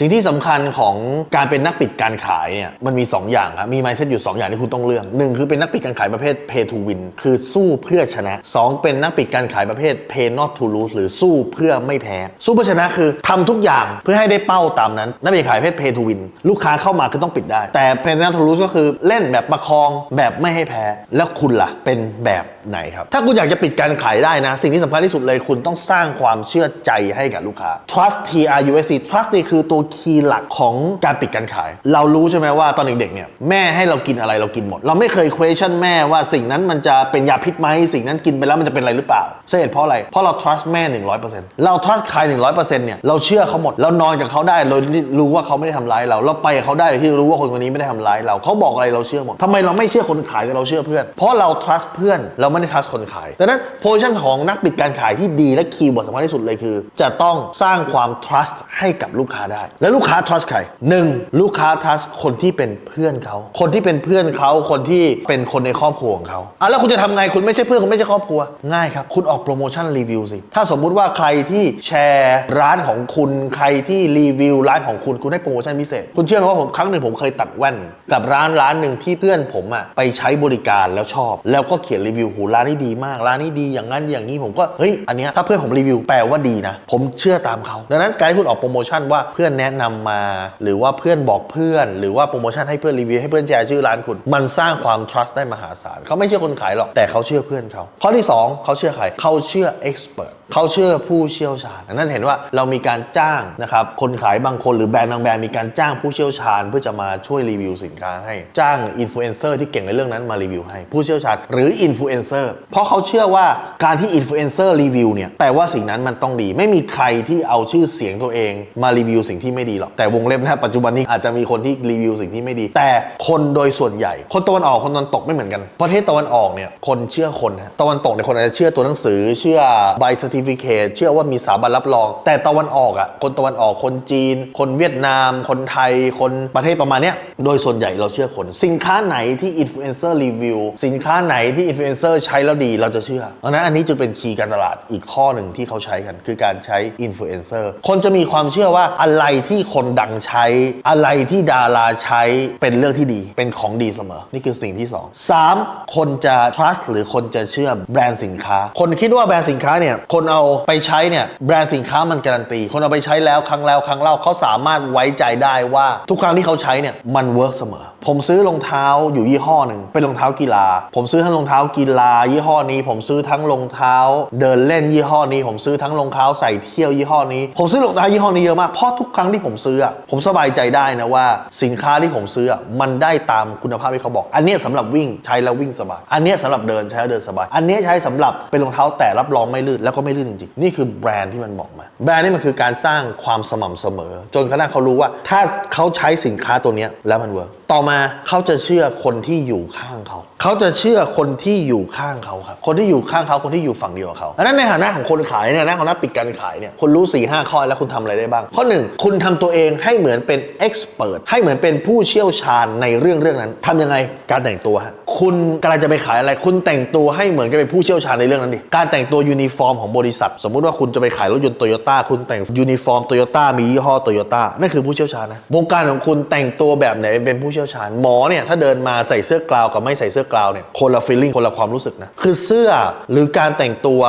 สิ่งที่สำคัญของการเป็นนักปิดการขายเนี่ยมันมี 2 อย่างครับ มี mindset อยู่ 2 อย่างที่คุณต้องเลือกหนึ่งคือเป็นนักปิดการขายประเภท pay to win คือสู้เพื่อชนะ 2 เป็นนักปิดการขายประเภท pay not to lose หรือสู้เพื่อไม่แพ้ สู้เพื่อชนะคือทำทุกอย่างเพื่อให้ได้เป้าตามนั้น นักปิดขายประเภท pay to win ลูกค้าเข้ามาคือต้องปิดได้ แต่ pay not to lose ก็คือเล่นแบบประคองแบบไม่ให้แพ้ แล้วคุณล่ะเป็นแบบ ไหนครับ ถ้าคุณอยากจะปิดการขายได้นะ สิ่งที่สำคัญที่สุดเลยคุณต้องสร้างความเชื่อใจให้กับลูกค้า trust T R U S C trust นี่คือตัวคีย์หลักของการปิดการขาย เรารู้ใช่ไหมว่าตอนเด็กๆเนี่ยแม่ให้เรากินอะไรเรากินหมด เราไม่เคย question แม่ว่าสิ่งนั้นมันจะเป็นยาพิษไหมสิ่งนั้นกินไปแล้วมันจะเป็นอะไรหรือเปล่าสาเหตุเพราะอะไรเพราะเรา trust แม่ 100%เรา trust ใคร100%เนี่ยเราเชื่อเขาหมดเรานอนกับเขาได้เรารู้ว่าเขาไม่ได้ทำร้ายเราเราไปกับเขาได้โดยที่รู้ว่าคนคนนี้ไม่ได้ทำร้ายเราเขาบอกอะไรเราเชื่อหมดทำไมเราไม่เชื่อคนขายแต่เราเชื่อเพื่อน เพราะเรา trust เพื่อนเราไม่ได้ trust คนขายดังนั้น position ของนักปิดการขายที่ดีและคีย์เวิร์ดสำคัญที่สุดเลยคือ จะต้องสร้างความ trust ให้กับลูกค้าได้ และลูกค้า trust ใครหนึ่งลูกค้า trust คนที่เป็นเพื่อนเขา คนที่เป็นเพื่อนเขาคนที่เป็นคนในครอบครัวของเขาอะแล้วคุณจะทำไงคุณไม่ใช่เพื่อนคุณไม่ใช่ครอบครัว ง่ายครับ คุณออกโปรโมชั่นรีวิวสิ ถ้าสมมุติว่าใครที่แชร์ร้านของคุณใครที่รีวิวร้านของคุณคุณให้โปรโมชั่นพิเศษ คุณเชื่อไหมว่าผมครั้งหนึ่งผมเคยตัดแว่น กับร้านร้านหนึ่งที่เพื่อนผมอะไปใช้บริการแล้วชอบ แล้วก็เขียนรีวิวหร้านนี้ดีมากร้านนี้ดีอย่างนั้นอย่างนี้ผมก็เฮ้ยอันเนี้ยถ้าเพื่อนผมรีวิวแปลว่าดีนะ ผมเชื่อตามเขาดังนั้นการที่คุณออกโปรโมชั่นว่าเพื่อนแนะนำมา หรือว่าเพื่อนบอกเพื่อน หรือว่าโปรโมชั่นให้เพื่อนรีวิวให้เพื่อนแชร์ชื่อร้านคุณ มันสร้างความ trust ได้มหาศาลเขาไม่เชื่อคนขายหรอกแต่เขาเชื่อเพื่อนเขาข้อที่สองเขาเชื่อใครเขาเชื่อ expert เขาเชื่อผู้เชี่ยวชาญดังนั้นเห็นว่าเรามีการจ้างนะครับคนขายบางคนหรือแบรนด์บางแบรนด์มีการจ้างผู้เชี่ยวชาญ เพื่อจะมาช่วยรีวิวสินค้าให้จ้างอินฟลูเอนเซอร์ที่เก่งในเรื่องนั้นมารีวิวให้ผู้เชี่ยวชาญหรืออินฟลูเอนเซอร์เพราะเขาเชื่อว่าการที่อินฟลูเอนเซอร์รีวิวเนี่ยแปลว่าสิ่งนั้นมันต้องดี ไม่มีใครที่เอาชื่อเสียงตัวเองมารีวิวสิ่งที่ไม่ดีหรอกแต่วงเล็บนะปัจจุบันนี้อาจจะมีคนที่รีวิวสิ่งที่ไม่ดี แต่คนโดยส่วนใหญ่ คนตะวันออกคนตะวันตกไม่เหมือนกันประเทศตะวันออกเนี่ยคนเชื่อคนนะตะวันตกเนี่ยคนอาจจะเชื่อตัวหนังสือ เชื่อใบ certificate เชื่อว่ามีสถาบันรับรอง แต่ตะวันออกอะคนตะวันออกคนจีน คนเวียดนาม คนไทย คนประเทศประมาณเนี้ยโดยส่วนใหญ่เราเชื่อคน สินค้าไหนที่อินฟลูเอนเซอร์รีวิวสินค้าไหนที่อินฟลูเอนเซอร์ใช้แล้วดีเราจะเชื่อดังนั้นอันนี้จะเป็นคีย์การตลาดอีกข้อหนึ่งที่เขาใช้กัน คือการใช้อินฟลูเอนเซอร์คนจะมีความเชื่อว่าอะไรที่คนดังใช้ อะไรที่ดาราใช้เป็นเรื่องที่ดีเป็นของดีเสมอ นี่คือสิ่งที่ 2 3 คนจะ trust หรือคนจะเชื่อแบรนด์สินค้า คนคิดว่าแบรนด์สินค้าเนี่ยคนเอาไปใช้เนี่ยแบรนด์สินค้ามันการันตี คนเอาไปใช้แล้วครั้งแล้วครั้งเล่าเขาสามารถไว้ใจได้ว่าทุกครั้งที่เขาใช้เนี่ยมันเวิร์กเสมอ ผมซื้อรองเท้าอยู่ยี่ห้อหนึ่งเป็นรองเท้ากีฬา ผมซื้อทั้งรองเท้ากีฬายี่ห้อนี้ ผมซื้อทั้งรองเท้า เดินเล่นยี่ห้อนี้ ผมซื้อทั้งรองเท้าใส่เที่ยวยี่ห้อนี้ ผมซื้อรองเท้ายี่ห้อนี้เยอะมากเพราะทุกครั้งที่ผมซื้อผมสบายใจได้นะว่า สินค้าที่ผมซื้อมันได้ตามคุณภาพที่เขาบอก อันเนี้ยสำหรับวิ่งใช้แล้ววิ่งสบาย อันเนี้ยสำหรับเดินใช้แล้วเดินสบาย อันเนี้ยใช้สำหรับเป็นรองเท้าแต่รับรองไม่ลื่นแล้วก็ไม่ลื่นจริงๆ นี่คือแบรนด์ที่มันบอกมา แบรนด์นี่มันคือการสร้างความสม่ำเสมอ จนกระทั่งเขารู้ว่า ถ้าเขาใช้สินค้าตัวนี้แล้วมันเวิร์กต่อมาเขาจะเชื่อคนที่อยู่ข้างเขา เขาจะเชื่อคนที่อยู่ข้างเขาครับ คนที่อยู่ข้างเขาคนที่อยู่ฝั่งเดียวกับเขาดังนั้นในฐานะของคนขายเนี่ยนะของนักปิดการขายเนี่ยคุณรู้4ี่ห้าข้อแล้วคุณทำอะไรได้บ้าง ข้อหนึ่งคุณทำตัวเองให้เหมือนเป็นเอ็กซ์เพรสให้เหมือนเป็นผู้เชี่ยวชาญในเรื่องเรื่องนั้นทำยังไงการแต่งตัวฮะคุณกำลังจะไปขายอะไร คุณแต่งตัวให้เหมือนกับเป็นผู้เชี่ยวชาญในเรื่องนั้นดิการแต่งตัวยูนิฟอร์มของบริษัท สมมุติว่าคุณจะไปขายรถยนต์โตโยต้าคุณแต่งยูนิฟอร์มโตโยต้ามียี่ห้อโตโยต้านั่นคือผู้เชี่ยวชาญนะวงการของคุณแต่งตัวแบบไหนเป็นผู้เชี่ยวชาญหมอเนี่ยถ้าเดินมาใส่เสื้อกลาวกับไม่ใส่เสื้อกลาวเนี่ยคนละฟีลลิ่งคนละความรู้สึกนะ คือเสื้อหรือการแต่งตัว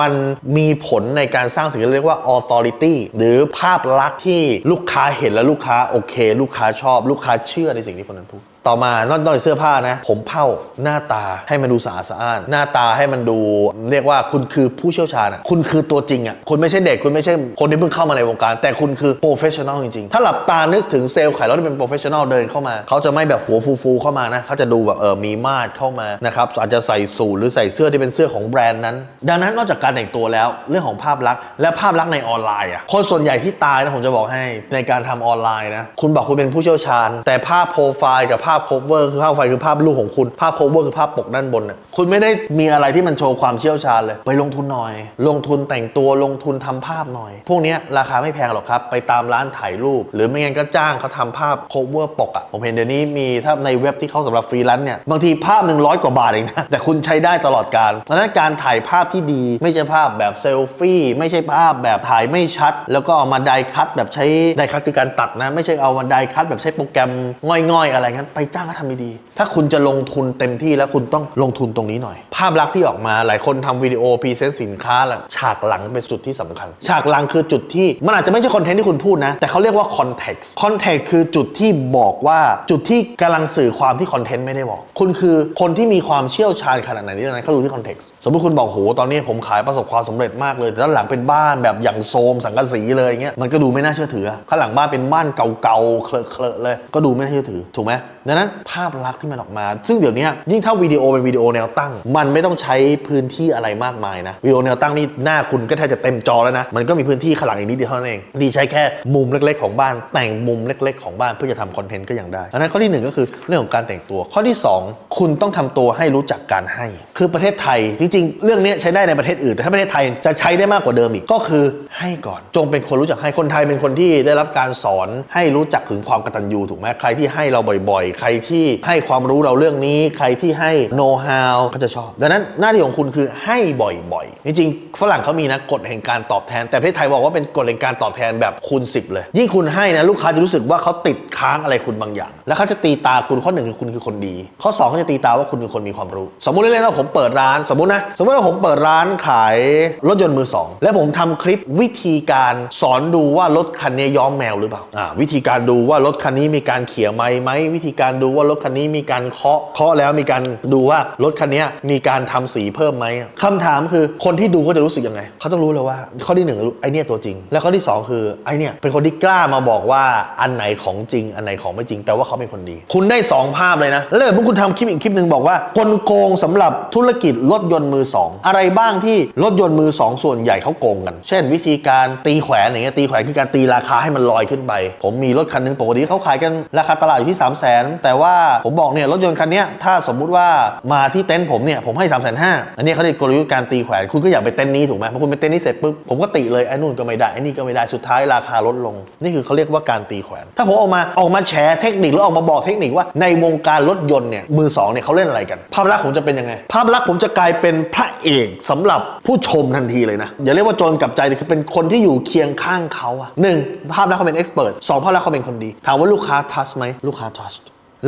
มันมีผลในการสร้างสิ่งที่เรียกว่า authority หรือภาพลักษณ์ที่ลูกค้าเห็นแล้วลูกค้าโอเค ลูกค้าชอบ ลูกค้าเชื่อในสิ่งที่คนนั้นพูด ต่อมานอกจากเสื้อผ้านะ ผมเผ้าหน้าตาให้มันดูสะอาดสะอ้าน หน้าตาให้มันดู เรียกว่าคุณคือผู้เชี่ยวชาญอะคุณคือตัวจริงอะคุณไม่ใช่เด็กคุณไม่ใช่คนที่เพิ่งเข้ามาในวงการ แต่คุณคือโปรเฟชชั่นอลจริงๆ ถ้าหลับตานึกถึงเซลล์ขายรถที่เป็นโปรเฟชชั่นอลเดินเข้ามา เขาจะไม่แบบหัวฟูๆเข้ามานะเขาจะดูแบบเออมีมาดเข้ามานะครับอาจจะใส่สูทหรือใส่เสื้อที่เป็นเสื้อของแบรนด์นั้น ดังนั้นนอกจากการแต่งตัวแล้วเรื่องของภาพลักษณ์และภาพลักษณ์ในออนไลน์อะคนส่วนใหญ่ที่ตายนะผมจะบอกให้ในการทำออนไลน์นะคุณบอกคุณเป็นผู้เชี่ยวชาญ แต่ภาพโปรไฟล์กับภาพาพ cover คือภาพไฟคือภาพลูกของคุณ ภาพ cover คือภาพปกด้านบนน่ะคุณไม่ได้มีอะไรที่มันโชว์ความเชี่ยวชาญเลย ไปลงทุนหน่อย ลงทุนแต่งตัวลงทุนทำภาพหน่อย พวกนี้ราคาไม่แพงหรอกครับ ไปตามร้านถ่ายรูป หรือไม่งั้นก็จ้างเขาทำภาพ cover ปกอะผมเห็นเดี๋ยวนี้มีถ้าในเว็บที่เขาสำหรับฟรีแลนซ์เนี่ยบางทีภาพหนึ่งร้อยกว่าบาทเองนะแต่คุณใช้ได้ตลอดการเพราะฉะนั้นการถ่ายภาพที่ดี ไม่ใช่ภาพแบบเซลฟี่ไม่ใช่ภาพแบบถ่ายไม่ชัด แล้วก็เอามาไดคัตแบบใช้ไดคัตคือการตัดนะ ไม่ใช่เอามาไดคัตแบบใช้โปรแกรมง่อยๆ อะไรงั้นไปจ้างก็ทำดีๆถ้าคุณจะลงทุนเต็มที่แล้วคุณต้องลงทุนตรงนี้หน่อย ภาพลักษณ์ที่ออกมาหลายคนทำวิดีโอพรีเซนต์สินค้าแหละฉากหลังเป็นจุดที่สำคัญ ฉากหลังคือจุดที่มันอาจจะไม่ใช่คอนเทนต์ที่คุณพูดนะ แต่เขาเรียกว่าคอนเท็กซ์คอนเท็กซ์คือจุดที่บอกว่าจุดที่กำลังสื่อความที่คอนเทนต์ไม่ได้บอก คุณคือคนที่มีความเชี่ยวชาญขนาดไหนที่นั้นเขาดูที่คอนเท็กซ์สมมติคุณบอกโหตอนนี้ผมขายประสบความสำเร็จมากเลยแต่ด้านหลังเป็นบ้านแบบอย่างโซมสังกะสีเลยอย่างเงี้ยมันก็ดูไม่น่าเชื่อถือข้างหลังบ้านเป็นบ้านเก่าๆเคลอะๆเลย ก็ดูไม่น่าเชื่อถือถูกไหม ดังนั้นภาพลักษณ์ที่มันออกมา ซึ่งเดี๋ยวนี้ยิ่งถ้าวิดีโอเป็นวิดีโอแนวตั้ง มันไม่ต้องใช้พื้นที่อะไรมากมายนะวิดีโอแนวตั้งนี่หน้าคุณก็แทบจะเต็มจอแล้วนะมันก็มีพื้นที่ขลังอีกนิดเดียวเท่านั้นเองดีใช้แค่มุมเล็กๆของบ้าน แต่งมุมเล็ก ๆ ของบ้านเพื่อจะทำคอนเทนต์ก็ยังได้ดังนั้นข้อที่หนึ่งก็คือเรื่องของการแต่งตัว ข้อที่สองคุณต้องทำตัวให้รู้จักการให้ คือประเทศไทยจริงๆ เรื่องนี้ใช้ได้ในประเทศอื่นแต่ถ้าประเทศไทยจะใช้ได้มากกว่าเดิมอีกก็คือให้ก่อน จงเป็นคนรู้จักให้คนไทยเป็นคนที่ได้รับการสอนให้รู้จักถึงความกตัญญูถูกไหมใครที่ให้เราบ่อยใครที่ให้ความรู้เราเรื่องนี้ ใครที่ให้ know how ก็จะชอบ ดังนั้นหน้าที่ของคุณคือให้บ่อยๆ จริงๆฝรั่งเขามีนะกฎแห่งการตอบแทน แต่ประเทศไทยบอกว่าเป็นกฎแห่งการตอบแทนแบบคูณ 10 เลย ยิ่งคุณให้นะลูกค้าจะรู้สึกว่าเขาติดค้างอะไรคุณบางอย่าง แล้วเขาจะตีตาคุณข้อหนึ่งคือคุณคือคนดี ข้อสองเขาจะตีตาว่าคุณคือคนมีความรู้ สมมุติเล่นๆว่าผมเปิดร้านสมมุตินะสมมุติว่าผมเปิดร้านขายรถยนต์มือสองแล้วผมทำคลิปวิธีการสอนดูว่ารถคันนี้ย้อมแมวหรือเปล่าอ่าวิธีการดูว่ารถคันนี้มีการเขี่ยไม้ไหมวิธีการดูว่ารถคันนี้มีการเคาะเคาะแล้วมีการดูว่ารถคันนี้มีการทำสีเพิ่มไหมคำถามคือคนที่ดูเขาจะรู้สึกยังไงเขาต้องรู้เลยว่า ข้อที่หนึ่งไอเนี่ยตัวจริง แล้วข้อที่สองคือไอเนี่ยเป็นคนที่กล้ามาบอกว่าอันไหนของจริง อันไหนของไม่จริงแปลว่าเขาเป็นคนดี คุณได้สองภาพเลยนะแล้วเมื่อคุณทำคลิปอีกคลิปหนึ่งบอกว่า คนโกงสำหรับธุรกิจรถยนต์มือสองอะไรบ้างที่รถยนต์มือสองส่วนใหญ่เขาโกงกัน เช่น วิธีการตีแขวนอย่างเงี้ยตีแขวนคือการตีราคาให้มันลอยขึ้นไป ผมมีรถคันหนึงปกติเขาขายกันราคาตลาดอยู่ที่ 3 0 0 0 0แต่ว่าผมบอกเนี่ยรถยนต์คันนี้ถ้าสมมุติว่ามาที่เต็นท์ผมเนี่ยผมให้3 5 0 0 0 0อันนี้เขาเรียกกลยุทธ์การตีแขวนคุณก็อยากไปเต็นท์นี้ถูกไหมพอคุณไปเต็นท์นี้เสร็จปุ๊บผมก็ติเลยไอ้นู่นก็ไม่ได้ไอ้นี่ก็ไม่ได้สุดท้ายราคาลดลง นี่คือเขาเรียกว่าการตีแขวน ถ้าผมออกมาออกมาแชร์เทคนิคหรือออกมาบอกเทคนิคว่าในวงการรถยนต์เนี่ยมือสองเนี่ยเขาเล่นอะไรกัน ภาพลักษณ์ผมจะเป็นยังไง ภาพลักษณ์ผมจะกลายเป็นพระเอกสำหรับผู้ชมทันทีเลยนะอย่าเรียกว่าโจรกลับใจแต่คือเป็นคนที่อยู่เคียงข้างเขาอะหนึ่งภาพลักษณ์เขาเป็นเอ็กซ์เพรสสองภาพลักษณ์เขาเป็นคนดี ถามว่าลูกค้าทัชไหมลูกค้าทัช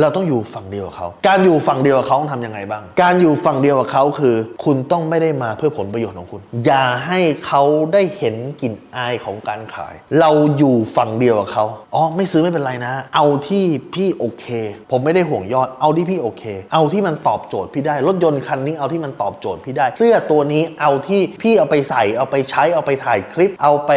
เราต้องอยู่ฝั่งเดียวกับเขา การอยู่ฝั่งเดียวกับเขาต้องทำยังไงบ้าง การอยู่ฝั่งเดียวกับเขาคือ คุณต้องไม่ได้มาเพื่อผลประโยชน์ของคุณ อย่าให้เขาได้เห็นกลิ่นอายของการขาย เราอยู่ฝั่งเดียวกับเขา อ๋อ ไม่ซื้อไม่เป็นไรนะ เอาที่พี่โอเค ผมไม่ได้ห่วงยอด เอาที่พี่โอเค เอาที่มันตอบโจทย์พี่ได้ รถยนต์คันนี้เอาที่มันตอบโจทย์พี่ได้ เสื้อตัวนี้เอาที่พี่เอาไปใส่ เอาไปใช้ เอาไปถ่ายคลิป เอาไป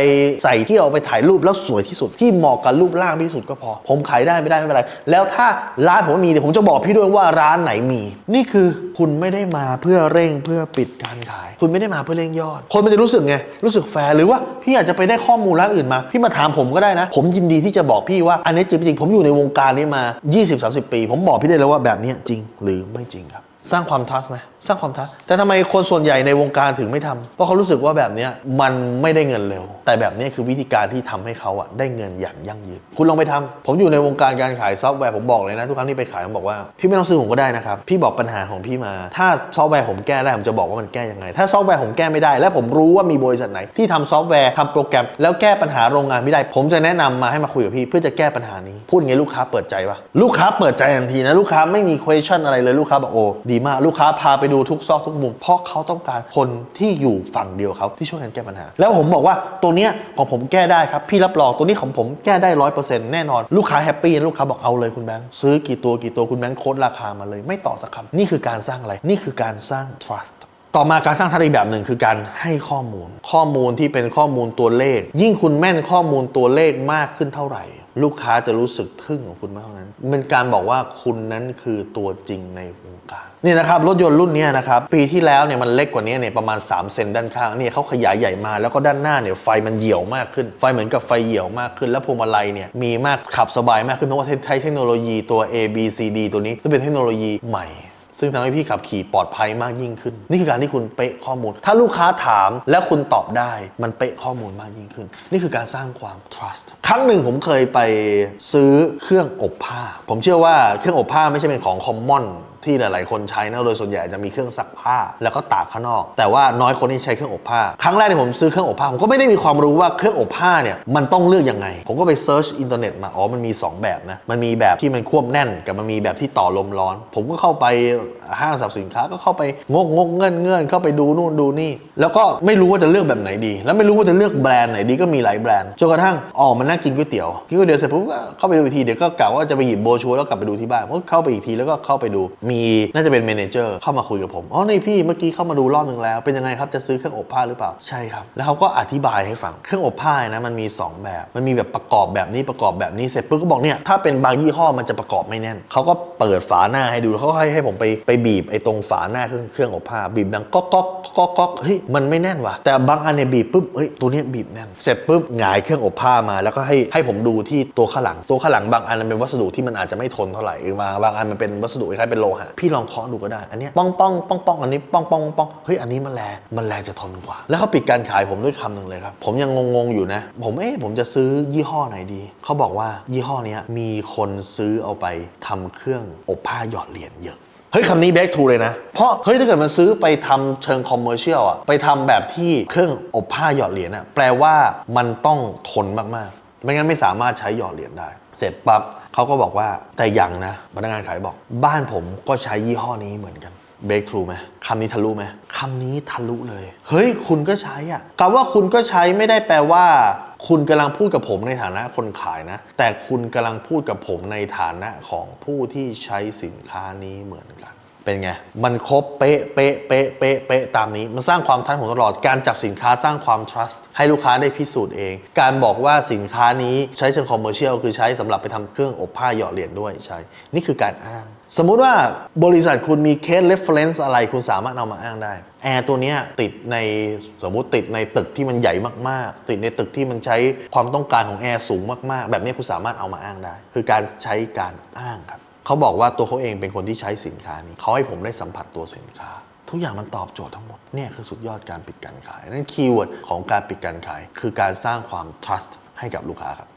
ใส่ที่เอาไปถ่ายรูปแล้วสวยที่สุด ที่เหมาะกับรูปร่างที่สุดก็พอ ผมขายได้ไม่ได้ไม่เป็นไร แล้วถ้าร้านผมมีเดี๋ยวผมจะบอกพี่ด้วยว่าร้านไหนมี นี่คือคุณไม่ได้มาเพื่อเร่งเพื่อปิดการขาย คุณไม่ได้มาเพื่อเร่งยอด คนมันจะรู้สึกไง รู้สึกแฟร์หรือว่าพี่อาจจะไปได้ข้อมูลร้านอื่นมา พี่มาถามผมก็ได้นะ ผมยินดีที่จะบอกพี่ว่าอันนี้จริงจริงผมอยู่ในวงการนี้มา 20-30 ปี ผมบอกพี่ได้แล้วว่าแบบนี้จริงหรือไม่จริงครับ สร้างความทัสไหมสร้างความทัสแต่ทำไมคนส่วนใหญ่ในวงการถึงไม่ทำเพราะเขารู้สึกว่าแบบนี้มันไม่ได้เงินเร็ว แต่แบบนี้คือวิธีการที่ทำให้เขาอะได้เงินอย่างยั่งยืนคุณลองไปทำผมอยู่ในวงการการขายซอฟต์แวร์ผมบอกเลยนะทุกครั้งที่ไปขายผมบอกว่าพี่ไม่ต้องซื้อผมก็ได้นะครับพี่บอกปัญหาของพี่มา ถ้าซอฟต์แวร์ผมแก้ได้ผมจะบอกว่ามันแก้ยังไง ถ้าซอฟต์แวร์ผมแก้ไม่ได้ และผมรู้ว่ามีบริษัทไหน ที่ทำซอฟต์แวร์ทำโปรแกรม แล้วแก้ปัญหาโรงงานไม่ได้ ผมจะแนะนำมาให้มาคุยกับพี่ เพื่อจะแก้ปัญหานี้พูดงี้ลูกค้าเปิดใจปะลูกค้าเปิดใจทันทีนะลูกค้าไม่มี question อะไรเลยลูกค้าบอกโอ้ดีมาก ลูกค้าพาไปดูทุกซอกทุกมุม เพราะเขาต้องการคนที่อยู่ฝั่งเดียวเขาที่ช่วยกันแก้ปัญหา แล้วผมบอกว่าตัวเนี้ยของผมแก้ได้ครับ พี่รับรองตัวนี้ของผมแก้ได้ร้อยเปอร์เซ็นต์แน่นอน ลูกค้าแฮปปี้ลูกค้าบอกเอาเลยคุณแบงค์ซื้อกี่ตัวกี่ตัวคุณแบงค์โค้ดราคามาเลย ไม่ต่อสักคำนี่คือการสร้างอะไรนี่คือการสร้าง trust ต่อมาการสร้างทัศน์อีกแบบหนึ่งคือการให้ข้อมูล ข้อมูลที่เป็นข้อมูลตัวเลข ยิ่งคุณแม่นข้อมูลตัวเลขมากขึ้นเท่าไหร่ ลูกค้าจะรู้สึกทึ่งของคุณมากเท่านั้นเป็นการบอกว่าคุณนั้นคือตัวจริงในวงการนี่นะครับรถยนต์รุ่นนี้นะครับปีที่แล้วเนี่ยมันเล็กกว่านี้เนี่ยประมาณ 3 เซนด้านข้างนี่เขาขยายใหญ่มาแล้วก็ด้านหน้าเนี่ยไฟมันเหี่ยวมากขึ้น ไฟเหมือนกับไฟเหี่ยวมากขึ้น แล้วพวงมาลัยเนี่ยมีมากขับสบายมากขึ้นเพราะว่าใช้เทคโนโลยีตัว A B C D ตัวนี้ก็เป็นเทคโนโลยีใหม่ ซึ่งทำให้พี่ขับขี่ปลอดภัยมากยิ่งขึ้น นี่คือการที่คุณเป๊ะข้อมูล ถ้าลูกค้าถามและคุณตอบได้มันเป๊ะข้อมูลมากยิ่งขึ้น นี่คือการสร้างความ trust ครั้งหนึ่งผมเคยไปซื้อเครื่องอบผ้า ผมเชื่อว่าเครื่องอบผ้าไม่ใช่เป็นของ common ที่หลาย ๆ คนใช้นะโดยส่วนใหญ่จะมีเครื่องซักผ้าแล้วก็ตากข้างนอก แต่ว่าน้อยคนที่ใช้เครื่องอบผ้า ครั้งแรกที่ผมซื้อเครื่องอบผ้าผมก็ไม่ได้มีความรู้ว่าเครื่องอบผ้าเนี่ยมันต้องเลือกยังไง ผมก็ไปเซิร์ชอินเทอร์เน็ตมาอ๋อมันมี 2 แบบนะมันมีแบบที่มันควบแน่นกับมันมีแบบที่ต่อลมร้อน ผมก็เข้าไปห้างสรรพสินค้าก็เข้าไปงกงกเงื่อนเงื่อนเข้าไปดูนู่นดูนี่ แล้วก็ไม่รู้ว่าจะเลือกแบบไหนดี แล้วไม่รู้ว่าจะเลือกแบรนด์ไหนดีก็มีหลายแบรนด์จนกระทั่งออกมานั่งกินก๋วยเตี๋ยวกินก๋วยเตี๋ยวเสร็จปุ๊บก็เข้าไปดูอีกทีเดี๋ยวก็กะว่าจะไปหยิบโบชัวแล้วกลับไปดูที่บ้านก็เข้าไปอีกทีแล้วก็เข้าไปดูมีน่าจะเป็นเมนเจอร์เข้ามาคุยกับผมอ๋อในพี่เมื่อกี้เข้ามาดูรอบหนึ่งแล้ว เป็นยังไงครับจะซื้อเครื่องอบผ้าหรือเปล่าใช่ครับ แล้วเขาก็อธิบายให้ฟัง เครื่องอบผ้านะมันมี 2 แบบ มันมีแบบประกอบแบบนี้ประกอบแบบนี้เสร็จปุ๊บก็บอกเนี่ยถ้าเป็นบางยี่ห้อมันจะประกอบไม่แน่นเขาก็เปิดฝาหน้าให้ดูแล้วเขาให้ให้ผมไปไปบีบไอ้ตรงฝาหน้าเครื่องเครื่องอบผ้าบีบดังก๊อกก๊อกก๊อกก๊อกเฮ้ยมันไม่แน่นว่ะแต่บางอันเนี่ยบีบปุ๊บเฮ้ยตัวเนี้ยบีบแน่นเสร็จปุ๊บหงายเครื่องอบผ้ามา แล้วก็ให้ให้ผมดูที่ตัวข้างหลังตัวข้างหลังบางอันมันเป็นวัสดุที่มันอาจจะไม่ทนเท่าไหร่บาบางอันมันเป็นวัสดุคล้ายเป็นโลหะพี่ลองเคาะดูก็ได้ อันนี้ป้องป้องป้องป้องอันนี้ป้องป้องป้องเฮ้ยอันนี้มันแรงมันแรงจะทนกว่า แล้วเขาปิดการขายผมด้วยคำหนึ่งเลยครับ ผมยังงงๆอยู่นะ ผมเอ๊ะผมจะซื้อยี่ห้อไหนดี เขาบอกว่ายี่ห้อนี้มีคนซื้อเอาไปทำเครื่องอบผ้าหยอดเหรียญเยอะเฮ้ยคำนี้ back to เลยนะ เพราะเฮ้ยถ้าเกิดมันซื้อไปทำเชิงคอมเมอร์เชียลอะไปทำแบบที่เครื่องอบผ้าหยอดเหรียญอะแปลว่ามันต้องทนมากๆ ไม่งั้นไม่สามารถใช้หยอดเหรียญได้ เสร็จปั๊บเขาก็บอกว่าแต่อย่างนะพนักงานขายบอก บ้านผมก็ใช้ยี่ห้อนี้เหมือนกันเบรกทรูไหมคำนี้ทะลุไหมคำนี้ทะลุเลย เฮ้ย คุณก็ใช้อะคำว่าคุณก็ใช้ไม่ได้แปลว่า คุณกำลังพูดกับผมในฐานะคนขายนะ แต่คุณกำลังพูดกับผมในฐานะของผู้ที่ใช้สินค้านี้เหมือนกัน เป็นไง มันครบเป๊ะเป๊ะเป๊ะเป๊ะเป๊ะตามนี้ มันสร้างความทันผมตลอดการจับสินค้าสร้างความ trust ให้ลูกค้าได้พิสูจน์เอง การบอกว่าสินค้านี้ใช้เชิงคอมเมอร์เชียลคือใช้สำหรับไปทำเครื่องอบผ้าหยอดเหรียญด้วยใช่ นี่คือการอ้าง สมมุติว่าบริษัทคุณมีเคส reference อะไรคุณสามารถเอามาอ้างได้แอร์ตัวนี้ติดในสมมุติติดในตึกที่มันใหญ่มากๆ ติดในตึกที่มันใช้ความต้องการของแอร์สูงมากๆ แบบนี้คุณสามารถเอามาอ้างได้ คือการใช้การอ้างครับ เขาบอกว่าตัวเขาเองเป็นคนที่ใช้สินค้านี้เขาให้ผมได้สัมผัสตัวสินค้า ทุกอย่างมันตอบโจทย์ทั้งหมดเนี่ยคือสุดยอดการปิดการขาย นั่นคีย์เวิร์ดของการปิดการขาย คือการสร้างความ trust ให้กับลูกค้าครับ